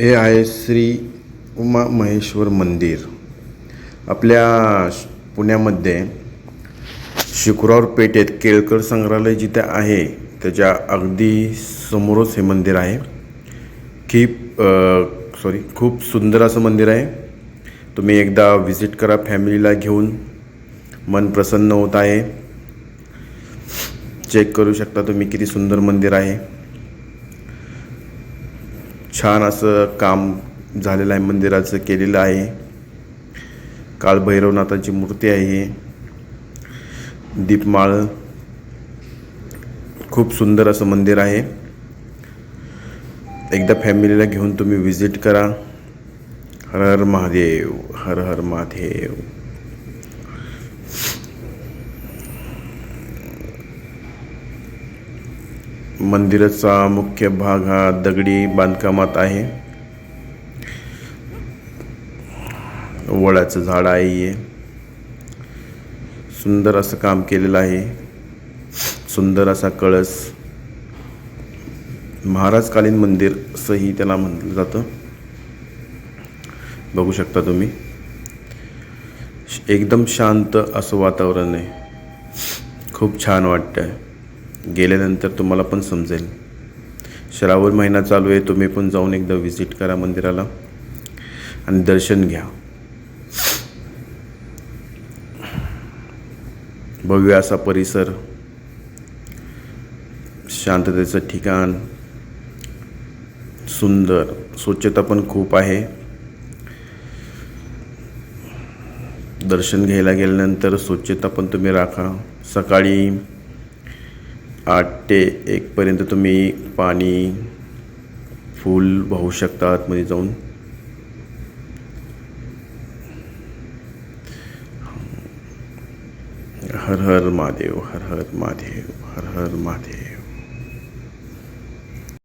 हे आहे श्री उमा महेश्वर मंदिर. आपल्या श- पुण्यामध्ये शुक्रवार पेठेत केळकर संग्रहालय जिथे आहे त्याच्या अगदी समोरच हे मंदिर आहे. की सॉरी खूप सुंदर असं मंदिर आहे. तुम्ही एकदा व्हिजिट करा फॅमिलीला घेऊन. मन प्रसन्न होत आहे. चेक करू शकता तुम्ही किती सुंदर मंदिर आहे. छान असं काम झालेलं आहे मंदिराचं केलेलं आहे. काळभैरवनाथाची मूर्ती आहे. दीपमाळ. खूप सुंदर असं मंदिर आहे. एकदा फॅमिलीला घेऊन तुम्ही विजिट करा. हर हर महादेव हर हर महादेव. मंदिराचा मुख्य भाग हा दगडी बांधकामात आहे. वडाचं झाड आहे. हे. सुंदर असं काम केलेलं आहे. सुंदर असा कळस. महाराजकालीन मंदिर असंही त्याला म्हटलं जातं. बघू शकता तुम्ही. एकदम शांत असं वातावरण आहे. खूप छान वाटतं आहे गेल्यानंतर तुम्हाला पण समजेल. श्रावण महिना चालू आहे तुम्ही पण जाऊन एकदा व्हिजिट करा मंदिराला आणि दर्शन घ्या. भव्य असा परिसर शांततेचं ठिकाण सुंदर स्वच्छता पण खूप आहे. दर्शन घ्यायला गेल्यानंतर स्वच्छता पण तुम्ही राखा. सकाळी आठ ते एकपर्यंत तुम्ही पाणी फुल वाहू शकता आतमध्ये जाऊन. हर हर महादेव हर हर महादेव हर हर महादेव.